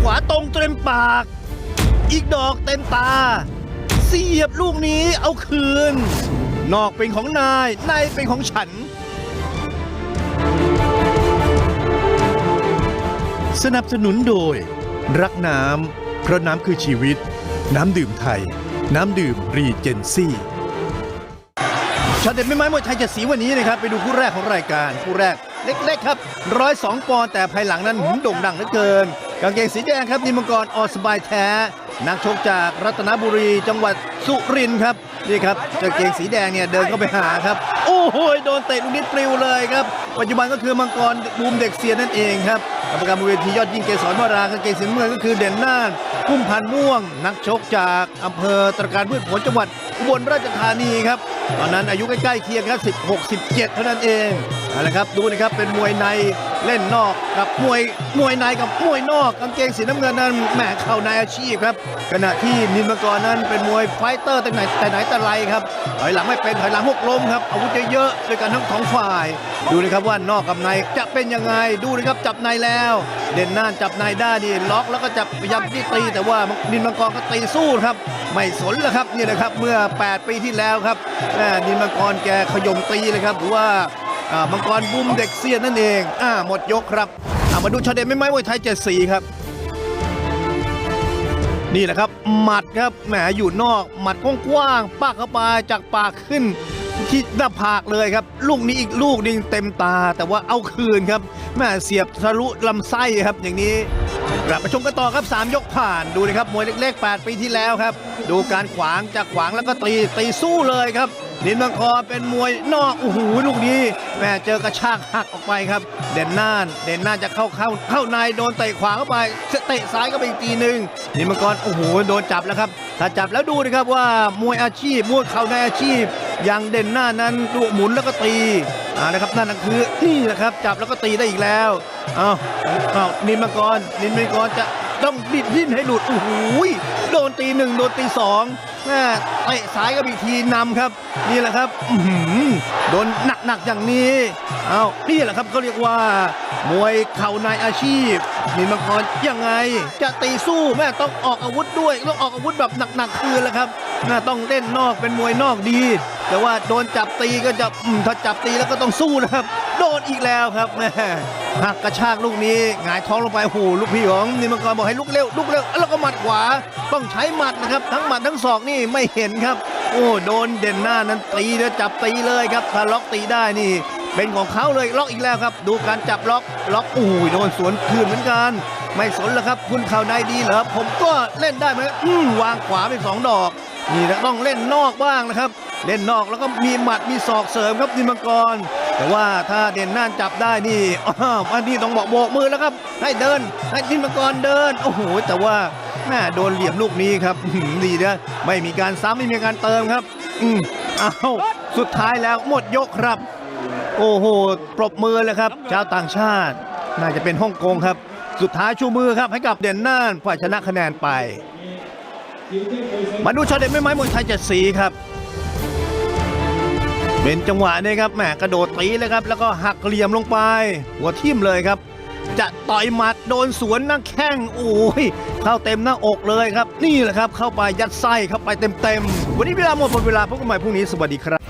ขวาตรงเต็มปาก อีกดอกเต็มตา เสียบลูกนี้เอาคืน นอกเป็นของนายในเป็นของฉัน สนับสนุนโดย รักน้ำเพราะน้ำคือชีวิต น้ำดื่มไทย น้ำดื่มรีเจนซี่ช็อตเด็ดไม่ไม้มวยไทยจะสีวันนี้นะครับ ไปดูคู่แรกของรายการคู่แรก เล็กๆครับร้อยสองปอนด์แต่ภายหลังนั้นหืมโด่งดังเหลือเกิน กางเกงสีแดงครับนิมมกรออสบายแท้ นักชกจากรัตนบุรีจังหวัดสุรินทร์ครับนี่ครับกางเกงสีแดงเนี่ยเดินเข้าไปหาครับ โอ้โหโดนเตะลูกนี้ปลิวเลยครับ ปัจจุบันก็คือมังกรบูมเด็กเสียนั่นเองครับกรรมการบนเวทียอดยิ่งเกษรวรากางเกงสีน้ำเงินก็คือเด่นน่านพุ่มพันม่วง นักชกจากอำเภอตระการพืชผลจังหวัดอุบลราชธานีครับ ตอนนั้นอายุใกล้ๆเคียงครับ 16 17 เท่านั้นเองเอาละครับดูนะครับเป็นมวยใน เล่นนอกกับมวยมวยในกับมวยนอกกางเกงสีน้ำเงินนั้นแหมเข้าในอาชีพครับ ขณะที่นินมังกรนั้นเป็นมวยไฟเตอร์แต่ไหนแต่ไหนแต่ไรครับถอยหลังไม่เป็นถอยหลังหกล้มครับอาวุธเยอะๆด้วยกันทั้งสองฝ่าย ดูนะครับว่านอกกับในจะเป็นยังไงดูนะครับจับในแล้ว เด่นน่านจับในได้นี่ล็อกแล้วก็จับพยายามที่ตีแต่ว่านินมังกรก็ตีสู้ครับ ไม่สนแล้วครับนี่นะครับเมื่อ 8 ปีที่แล้วครับแม่นินมังกรแกขยมตีเลยครับหรือว่า มังกรบุ้มเด็กเสียนนั่นเองอ่าหมดยกครับอ่ามาดูชาเด็ดไม่ไม้มวยไทยเจ็ดสีครับ นี่แหละครับหมัดครับแหมอยู่นอกหมัดกว้างๆปากเข้าไปจากปากขึ้นที่หน้าผากเลยครับ ลูกนี้อีกลูกนึงเต็มตา แต่ว่าเอาคืนครับแม่เสียบทะลุลำไส้ครับอย่างนี้ กลับมาชมกันต่อครับ 3 ยกผ่านดูนะครับมวยเล็กๆ 8 ปีที่แล้วครับ ดูการขวางจากขวางแล้วก็ตีตีสู้เลยครับนินมังคอเป็นมวยนอกโอ้โหลูกนี้แม่เจอกระชากหักออกไปครับ เด่นน่าน เด่นน่านจะเข้าเข้าเข้าในโดนเตะขวาเข้าไปเตะซ้ายก็ไปอีกทีหนึ่งนินมังกรโอ้โหโดนจับแล้วครับถ้าจับแล้วดูนะครับว่ามวยอาชีพมวยเข่าในอาชีพอย่างเด่นหน้านั้นดูหมุนแล้วก็ตี อ่านะครับนั่นคือนี่แหละครับ จับแล้วก็ตีได้อีกแล้วเอาเอานินมังกรนินมังกรจะต้องบิดดิ้นให้หลุดโอ้โหโดนตีหนึ่งโดนตีสองแม่เตะซ้ายก็มีทีนำครับ นี่แหละครับอื้อหือโดนหนักๆอย่างนี้เอานี่แหละครับเขาเรียกว่า มวยเข่าในอาชีพนินมังกรยังไง จะตีสู้แม่ต้องออกอาวุธด้วยต้องออกอาวุธแบบหนักๆคืนแล้วครับ น่าต้องเล่นนอกเป็นมวยนอกดี แต่ว่าโดนจับตีก็จะถ้าจับตีแล้วก็ต้องสู้นะครับ โดนอีกแล้วครับแม่หักกระชากลูกนี้หงายท้องลงไปโอ้โหลูกพี่ของนินมังกรบอกให้ลุกเร็วลุกเร็วแล้วก็หมัดขวาต้องใช้หมัดนะครับ ทั้งหมัดทั้งศอกนี่ไม่เห็นครับ โอ้โดนเด่นหน้านั้นตีแล้วจับตีเลยครับถ้าล็อกตีได้นี่เป็นของเขาเลยล็อกอีกแล้วครับ ดูการจับล็อกล็อกโอ้ยโดนสวนคืนเหมือนกัน ไม่สนแล้วครับ คุณเข่าในดีเหรอผมก็เล่นได้ไหมวางขวาไปสองดอก นี่นะต้องเล่นนอกบ้างนะครับ เล่นนอกแล้วก็มีหมัดมีศอกเสริมครับนิมังกร แต่ว่าถ้าเด่นน่านจับได้นี่อ้าวอันนี้ต้องบอกโบกมือแล้วครับ ให้เดินให้นิมังกรเดิน โอ้โห แต่ว่าแม่โดนเหลี่ยมลูกนี้ครับอื้อหือดีนะไม่มีการซ้ำไม่มีการเติมครับ อืมอ้าวสุดท้ายแล้วหมดยกครับ โอ้โหปรบมือเลยครับชาวต่างชาติ น่าจะเป็นฮ่องกงครับ สุดท้ายชูมือครับให้กับเด่นน่านฝ่ายชนะคะแนนไป มาดูช็อตเด็ดไม่ไม้มวยไทยเจ็ดสีครับ เป็นจังหวะนี้ครับแหมกระโดดตีเลยครับ แล้วก็หักเหลี่ยมลงไป หัวทิ่มเลยครับ จะต่อยหมัดโดนสวนหน้าแข้งโอ้ยเข้าเต็มหน้าอกเลยครับ นี่แหละครับ เข้าไปยัดไส้เข้าไปเต็มๆวันนี้เวลาหมดหมดเวลาพบกันใหม่พรุ่งนี้สวัสดีครับ